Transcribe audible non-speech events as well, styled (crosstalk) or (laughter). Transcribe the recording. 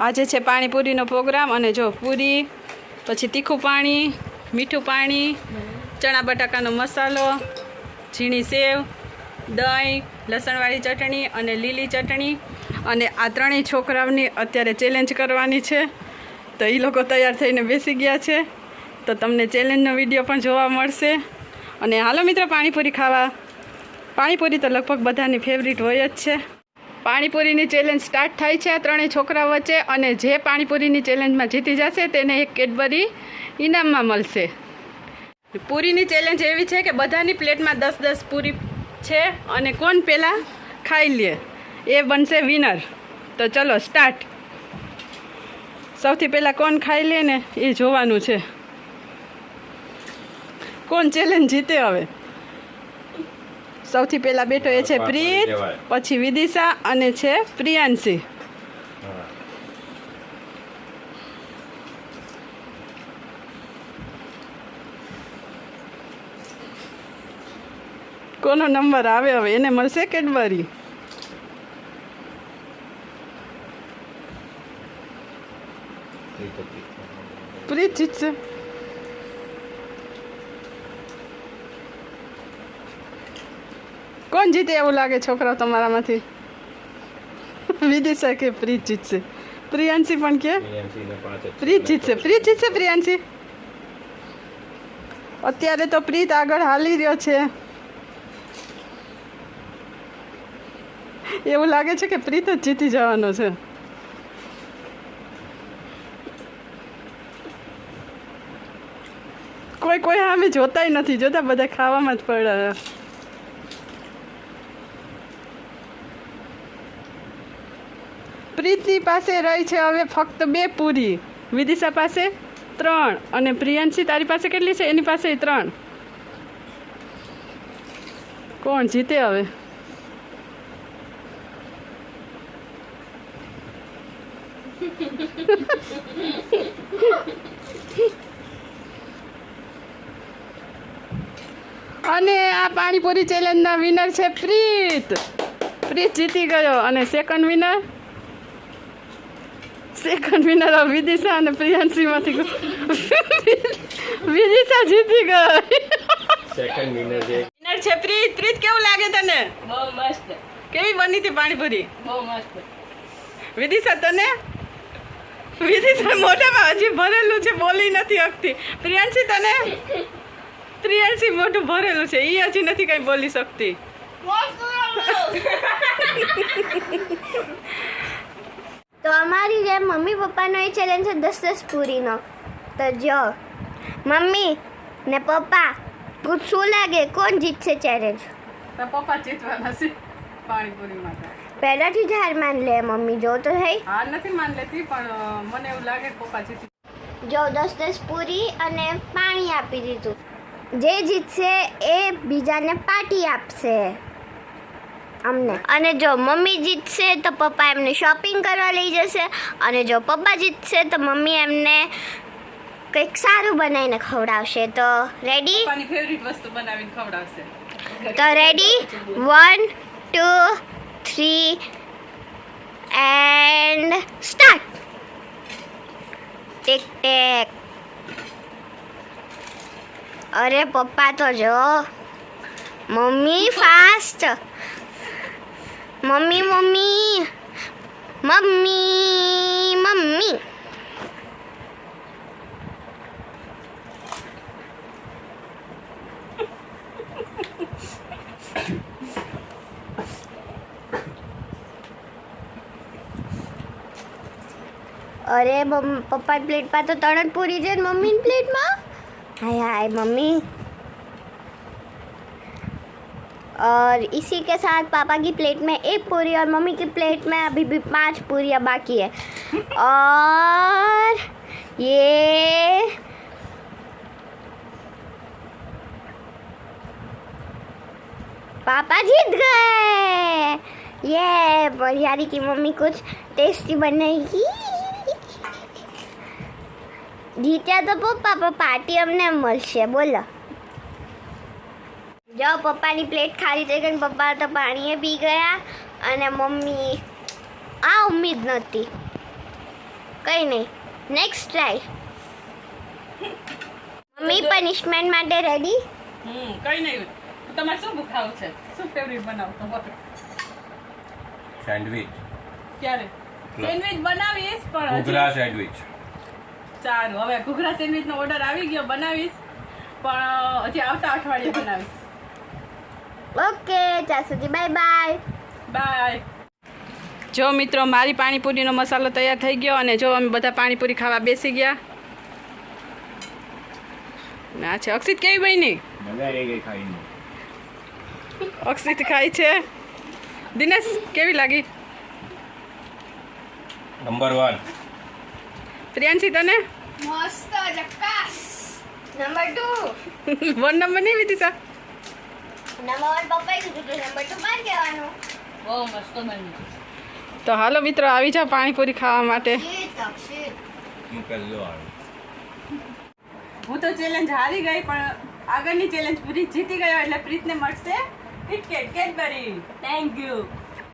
આજે છે પાણીપુરીનો પ્રોગ્રામ અને જો પૂરી, પછી તીખું પાણી, મીઠું પાણી, ચણા બટાકાનો મસાલો, ઝીણી સેવ, દહીં, લસણવાળી ચટણી અને લીલી ચટણી. અને આ ત્રણેય છોકરાઓની અત્યારે ચેલેન્જ કરવાની છે. તો એ લોકો તૈયાર થઈને બેસી ગયા છે. તો તમને ચેલેન્જનો વીડિયો પણ જોવા મળશે. અને હાલો મિત્રો પાણીપુરી ખાવા. પાણીપુરી તો લગભગ બધાની ફેવરિટ હોય જ છે. પાણીપુરીની ચેલેન્જ સ્ટાર્ટ થાય છે આ ત્રણેય છોકરા વચ્ચે અને જે પાણીપુરીની ચેલેન્જમાં જીતી જશે તેને એક કેડબરી ઇનામમાં મળશે. પૂરીની ચેલેન્જ એવી છે કે બધાની પ્લેટમાં દસ દસ પૂરી છે અને કોણ પહેલાં ખાઈ લે? એ બનશે વિનર તો ચલો સ્ટાર્ટ સૌથી પહેલાં કોણ ખાઈ લે ને એ જોવાનું છે. કોણ ચેલેન્જ જીતે હવે? સૌથી પહેલાં બેઠો એ છે પ્રીત પછી વિદિશા અને છે પ્રિયાંશી. કોનો નંબર આવે હવે? એને મળશે કેડબરી પ્રીત જીતશે કોણ જીતે એવું લાગે છોકરાઓ તમારામાંથી? વિદિશા કે પ્રીત જીતશે પ્રિયાંશી પણ કે? પ્રીત જીતશે પ્રીત જીતશે પ્રિયાંશી? અત્યારે તો પ્રીત આગળ હાલી રહ્યો છે. એવું લાગે છે કે પ્રીત જ જીતી જવાનો છે. કોઈ કોઈ સામે જોતાય નથી. જોતા બધા ખાવામાં જ પડ્યા પ્રીતની પાસે રહી છે, હવે ફક્ત બે પૂરી. વિદિશા પાસે ત્રણ અને પ્રિયાંશી તારી પાસે કેટલી છે? એની પાસે ત્રણ. કોણ જીતે હવે? અને આ પાણીપુરી ચેલેન્જના વિનર છે પ્રીત. પ્રીત જીતી ગયો અને second winner second winner Vidisha અને પ્રિયાંશીમાંથી વિદિશા જીતી ગઈ સેકન્ડ વિનર છે વિનર છે પ્રીત પ્રીત કેવું લાગે તને? બહુ મસ્ત. કેવી બની હતી પાણીપુરી? બહુ મસ્ત. વિદિશા તને? વિદિશા મોઢામાં હજી ભરેલું છે બોલી નથી શકતી. પ્રિયાંશી તને? પ્રિયાંશી મોઢું ભરેલું છે એ હજી નથી કંઈ બોલી શકતી. (laughs) તો અમારી જે મમ્મી પપ્પાનો એ ચેલેન્જ છે દસ દસ પૂરીનો. તો જો મમ્મી ને પપ્પા શું લાગે? કોણ જીતશે ચેલેન્જ તો પપ્પા જીતવાના છે પાણીપુરી માટે. પહેલાથી જ હાર માન લે મમ્મી જો તો થઈ હાર નથી માન લેતી પણ મને એવું લાગે પપ્પા જીતી જો દસ દસ પૂરી અને પાણી આપી દીધું. જે જીતશે એ બીજાને પાર્ટી આપશે. અમને. અને જો મમ્મી જીતશે તો પપ્પા એમને શોપિંગ કરવા લઈ જશે. અને જો પપ્પા જીતશે તો મમ્મી એમને કંઈક સારું બનાવીને ખવડાવશે. તો રેડી ફેવરિટ વસ્તુ બનાવીને ખવડાવશે. તો ready one two three and start take take અરે પપ્પા તો જો mummy fast mummy mummy. Mummy mummy. અરે પપ્પાની પ્લેટમાં તો ત્રણ પૂરી છે મમ્મીની પ્લેટમાં હાય હાય, મમ્મી. और इसी के साथ पापा की प्लेट में एक पूरी और मम्मी की प्लेट में अभी भी पांच पूरियाँ बाकी है और ये पापा जीत गए ये बरियारी की मम्मी कुछ टेस्टी बनाएगी જીત્યા તો પપ્પા પણ પાર્ટી અમને મળશે બોલો જો પપ્પાની પ્લેટ ખાલી થઈ ગઈ પપ્પા તો પાણીએ પી ગયા અને મમ્મી આ ઉમ્મીદ નહોતી. કંઈ નહીં નેક્સ્ટ ટ્રાય મમ્મી પનિશમેન્ટ માટે રેડી હમ કંઈ નહીં. તમારે શું ભૂખાવું છે? શું ફેવરિટ બનાવો તો સેન્ડવિચ ક્યારે? સેન્ડવિચ બનાવીશ પણ ઘૂઘરા સેન્ડવિચ સારું હવે ઘૂઘરા સેન્ડવિચ નો ઓર્ડર આવી ગયો બનાવીશ. પણ હજી આવતા અઠવાડિયે બનાવીશ. ઓકે ત્યાં સુધી બાય બાય. બાય. જો મિત્રો મારી પાણીપુરીનો મસાલો તૈયાર થઈ ગયો અને જો અમે બધા પાણીપુરી ખાવા બેસી ગયા. ના છે. અક્ષિત કેવી બની? અક્ષિત ખાય છે. દિનેશ કેવી લાગી? નંબર વન પ્રિયાંશી તને? મસ્ત જક્કાસ. નંબર ટુ વન નંબર નહીં વિદિશા નંબર વન પપ્પાએ કીધું તો નંબર ટુ મારે કહેવાનું. તો હાલો મિત્રો આવી જાઓ પાણીપુરી ખાવા માટે. હું હું તો ચેલેન્જ હારી ગઈ પણ આગળની ચેલેન્જ પૂરી જીતી ગયો એટલે પ્રીતને મળશે કિટકેટ કેડબરી. Thank you